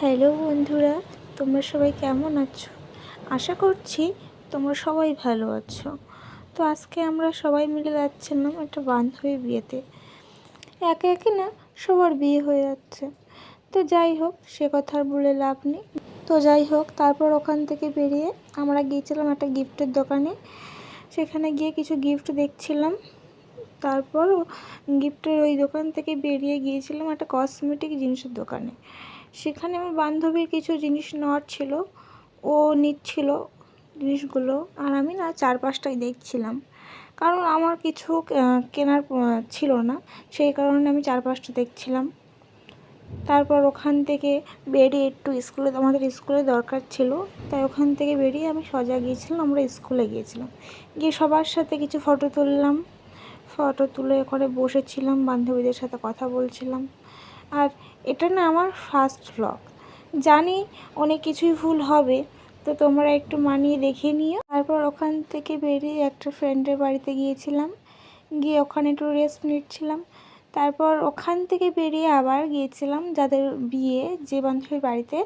Hello বন্ধুরা, তোমরা সবাই কেমন আছো? আশা করছি তোমরা সবাই ভালো আছো। তো আজকে আমরা সবাই মিলে যাচ্ছিলাম একটা বান্ধবীর বিয়েতে। একে একে না সবার বিয়ে হয়ে যাচ্ছে। তো যাই হোক, সে কথা আর বলে লাভ নেই। তো যাই হোক, তারপর ওখান থেকে বেরিয়ে আমরা গিয়েছিলাম একটা গিফটের দোকানে। সেখানে গিয়ে কিছু গিফট দেখছিলাম। তারপর গিফটের ওই দোকান থেকে বেরিয়ে গিয়েছিলাম একটা কসমেটিক জিনিসের দোকানে। সেখানে আমার বান্ধবীর কিছু জিনিস নেওয়ার ছিল। ও নিচ্ছিল জিনিসগুলো আর আমি না চার পাঁচটাই দেখছিলাম। কারণ আমার কিছু কেনার ছিল না। সেই কারণে আমি চার পাঁচটা দেখছিলাম। তারপর ওখান থেকে বেরিয়ে একটু স্কুলে, আমাদের স্কুলে দরকার ছিল। তাই ওখান থেকে বেরিয়ে আমি সজা গিয়েছিলাম, আমরা স্কুলে গিয়েছিলাম। গিয়ে সবার সাথে কিছু ফটো তুললাম। ফটো তুলে করে বসেছিলাম, বান্ধবীদের সাথে কথা বলছিলাম। আর এটা না আমার ফার্স্ট ভ্লগ জানি অনেক কিছুই ভুল হবে, তো তোমরা একটু মানিয়ে দেখে নিও। তারপর ওখান থেকে বেরিয়ে একটা ফ্রেন্ডের বাড়িতে গিয়েছিলাম। গিয়ে ওখানে একটু রেস্ট নিচ্ছিলাম। তারপর ওখান থেকে বেরিয়ে আবার গিয়েছিলাম যাদের বিয়ে, যে বান্ধবীর বাড়িতে,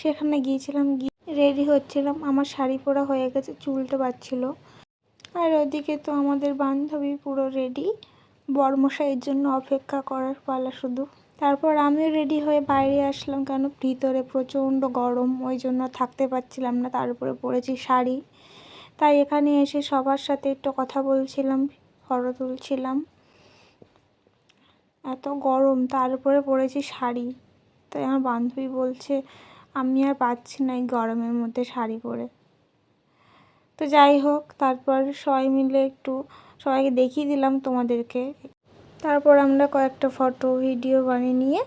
সেখানে গিয়েছিলাম গিয়ে রেডি হচ্ছিলাম। আমার শাড়ি পরা হয়ে গেছে, চুলটা বাজছিল আর ওদিকে তো আমাদের বান্ধবী পুরো রেডি বরমশাইয়ের জন্য অপেক্ষা করার পালা শুধু। তারপর আমিও রেডি হয়ে বাইরে আসলাম কেন? ভিতরে প্রচণ্ড গরম, ওই জন্য থাকতে পারছিলাম না। তার উপরে পরেছি শাড়ি। তাই এখানে এসে সবার সাথে একটু কথা বলছিলাম, ফটো তুলছিলাম। এত গরম, তার উপরে পরেছি শাড়ি। তাই আমার বান্ধবী বলছে, আমি আর পাচ্ছি না এই গরমের মধ্যে শাড়ি পরে। তো যাই হোক, তারপর সবাই মিলে একটু সবাইকে দেখিয়ে দিলাম তোমাদেরকে। তারপর আমরা কয়েকটা ফটো, ভিডিও বানিয়ে নিয়ে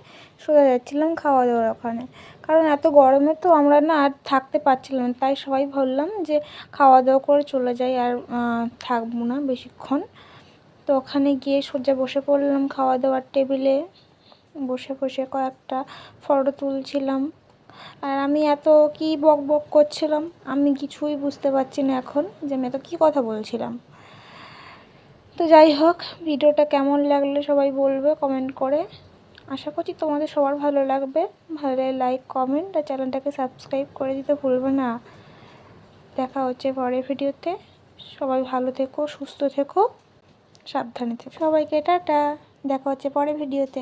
সোজা যাচ্ছিলাম খাওয়া দাওয়ার ওখানে। কারণ এত গরমে তো আমরা না আর থাকতে পারছিলাম তাই সবাই ভাবলাম যে খাওয়া দাওয়া করে চলে যাই আর থাকব না বেশিক্ষণ। তো ওখানে গিয়ে সোজা বসে পড়লাম খাওয়া দাওয়ার টেবিলে। বসে বসে কয়েকটা ফটো তুলছিলাম। আর আমি এত কি বক বক করছিলাম, আমি কিছুই বুঝতে পারছি না এখন যে আমি এত কী কথা বলছিলাম। তো যাই হোক, ভিডিওটা কেমন লাগলে সবাই বলবে কমেন্ট করে। আশা করছি তোমাদের সবার ভালো লাগবে। ভালো লাইক কমেন্ট আর চ্যানেলটাকে সাবস্ক্রাইব করে দিতে ভুলবে না। দেখা হচ্ছে পরের ভিডিওতে। সবাই ভালো থেকো, সুস্থ থেকো, সাবধানে থেকো। সবাইকে টাটা। দেখা হচ্ছে পরের ভিডিওতে।